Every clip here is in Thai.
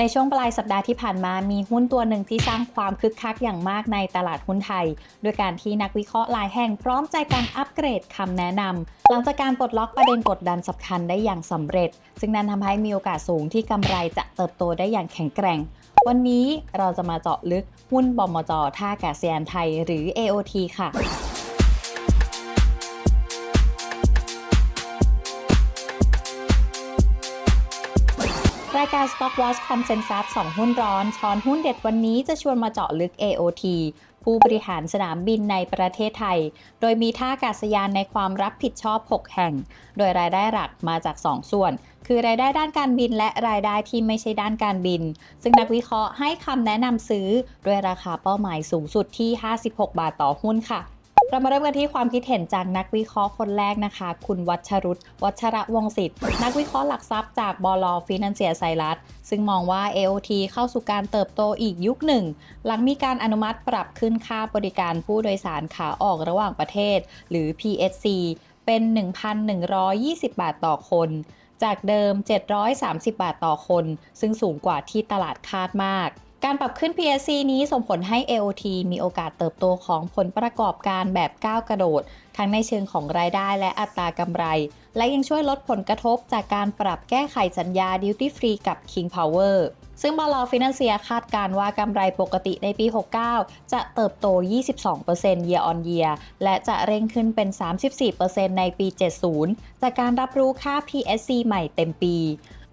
ในช่วงปลายสัปดาห์ที่ผ่านมามีหุ้นตัวหนึ่งที่สร้างความคึกคักอย่างมากในตลาดหุ้นไทย โดยการที่นักวิเคราะห์หลายแห่งพร้อมใจการอัปเกรดคำแนะนำหลังจากการปลดล็อกประเด็นกดดันสำคัญได้อย่างสำเร็จ ซึ่งนั่นทำให้มีโอกาสสูงที่กำไรจะเติบโตได้อย่างแข็งแกร่ง วันนี้เราจะมาเจาะลึกหุ้นบมจท่าอากาศยานไทย หรือ AOT ค่ะ รายการ Stock Watch Consensus 2 หุ้นร้อน ช้อนหุ้นเด็ดวันนี้จะชวนมาเจาะลึก AOT ผู้บริหารสนามบินในประเทศไทย โดยมีท่าอากาศยานในความรับผิดชอบ 6 แห่ง โดยรายได้หลักมาจาก 2 ส่วน คือรายได้ด้านการบินและรายได้ที่ไม่ใช่ด้านการบิน ซึ่งนักวิเคราะห์ให้คำแนะนำซื้อ ด้วยราคาเป้าหมายสูงสุดที่ 56 บาทต่อหุ้นค่ะ เรามาเริ่มกันที่ความคิดเห็นจากนักวิเคราะห์คนแรกนะคะ คุณวัชรุตวัชระวงศ์สิทธิ์นักวิเคราะห์หลักทรัพย์จากบลฟินแลนเซียไซรัสซึ่งมองว่า AOT เข้าสู่การเติบโตอีกยุคหนึ่ง หลังมีการอนุมัติปรับขึ้นค่าบริการผู้โดยสารขาออกระหว่างประเทศ หรือ PSC เป็น 1,120 บาทต่อคนจากเดิม 730 บาทต่อคน ซึ่งสูงกว่าที่ตลาดคาดมาก การปรับขึ้น PSC นี้ส่งผลให้ AOT มีโอกาสเติบโตของผลประกอบการแบบก้าวกระโดด ทั้งในเชิงของรายได้และอัตรากำไร และยังช่วยลดผลกระทบจากการปรับแก้ไขสัญญา Duty Free กับ King Power ซึ่งบลฟินแลนเซียคาดการว่ากำไรปกติในปี 69 จะเติบโต 22% year on year และจะเร่งขึ้นเป็น 34%ในปี 70 จากการรับรู้ค่า PSC ใหม่เต็มปี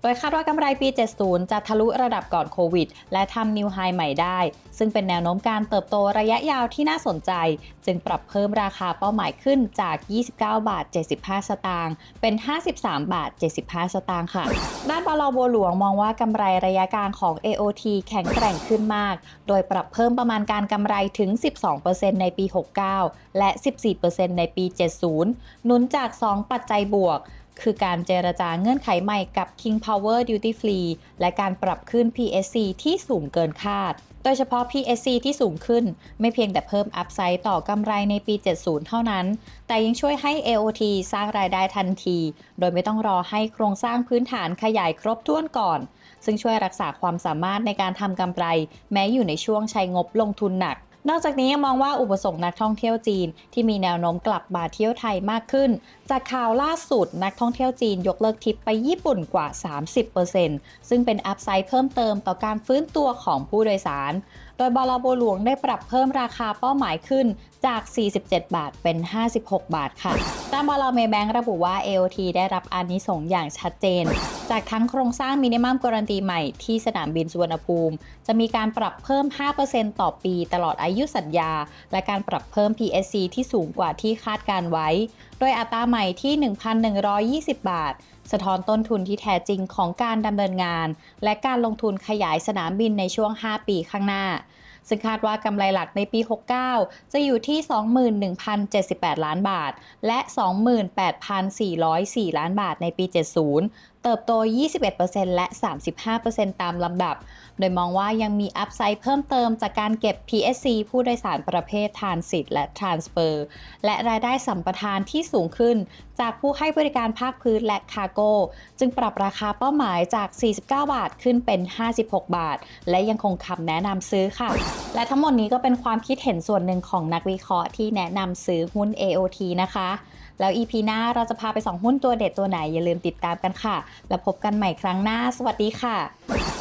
โดยคาดว่ากำไรปี 70 จะทะลุระดับก่อนโควิด และทำนิวไฮใหม่ได้ ซึ่งเป็นแนวโน้มการเติบโตระยะยาวที่น่าสนใจ จึงปรับเพิ่มราคาเป้าหมายขึ้นจาก 29 บาท 75 สตางค์เป็น 53 บาท 75 สตางค์ค่ะ ด้านบลบัวหลวงมองว่ากำไรระยะกลางของ AOT แข็งแกร่งขึ้นมาก โดยปรับเพิ่มประมาณการกำไรถึง 12%ในปี 69 และ 14%ในปี 70 หนุนจาก 2 ปัจจัยบวก คือการเจรจาเงื่อนไขใหม่กับ King Power Duty Free และการปรับขึ้น PSC ที่สูงเกินคาด โดยเฉพาะ PSC ที่สูงขึ้น ไม่เพียงแต่เพิ่มอัพไซด์ต่อกำไรในปี 70 เท่านั้น แต่ยังช่วยให้ AOT สร้างรายได้ทันที โดยไม่ต้องรอให้โครงสร้างพื้นฐานขยายครบถ้วนก่อน ซึ่งช่วยรักษาความสามารถในการทำกำไร แม้อยู่ในช่วงใช้งบลงทุนหนัก นอกจากนี้ยังมองว่าอุปสงค์นักท่องเที่ยวจีน ที่มีแนวโน้มกลับมาเที่ยวไทยมากขึ้น จากข่าวล่าสุดนักท่องเที่ยวจีนยกเลิกทริปไปญี่ปุ่นกว่า 30%ซึ่งเป็นอัพไซด์เพิ่มเติมต่อการฟื้นตัวของผู้โดยสาร โดยบลบหลวงได้ปรับเพิ่มราคาเป้าหมายขึ้นจาก 47 บาทเป็น 56 บาทค่ะด้านบลเมแบงระบุว่า AOT ได้รับอานิสงส์อย่างชัดเจน จากทั้งโครงสร้างมินิมัมการันตีใหม่ที่สนามบินสุวรรณภูมิ จะมีการปรับเพิ่ม 5%ต่อปีตลอดอายุสัญญา และการปรับเพิ่ม PSC ที่สูงกว่าที่คาดการไว้ โดยอัตราใหม่ที่ 1,120 บาท สะท้อนต้นทุนที่แท้จริงของการดำเนินงาน และการลงทุนขยายสนามบินในช่วง 5 ปีข้างหน้า ซึ่งคาดว่ากำไรหลักในปี 69 จะอยู่ที่ 21,078 ล้านบาท และ 28,404 ล้านบาทในปี 70เติบโต 21%และ 35%ตามลำดับ โดยมองว่ายังมีอัพไซด์เพิ่มเติมจากการเก็บ PSC ผู้โดยสารประเภททานสิตและ Transfer และรายได้สัมปทานที่สูงขึ้น จากผู้ให้บริการภาคพื้นและคาร์โก้ จึงปรับราคาเป้าหมายจาก 49 บาทขึ้นเป็น 56 บาท และยังคงคำแนะนำซื้อค่ะและทั้งหมดนี้ก็เป็นความคิดเห็นส่วนหนึ่งของนักวิเคราะห์ที่แนะนำซื้อหุ้น AOT นะคะ แล้ว EP หน้าเราจะพาไปส่องหุ้นตัวเด็ดตัวไหนอย่าลืมติดตามกันค่ะ แล้วพบกันใหม่ครั้งหน้า สวัสดีค่ะ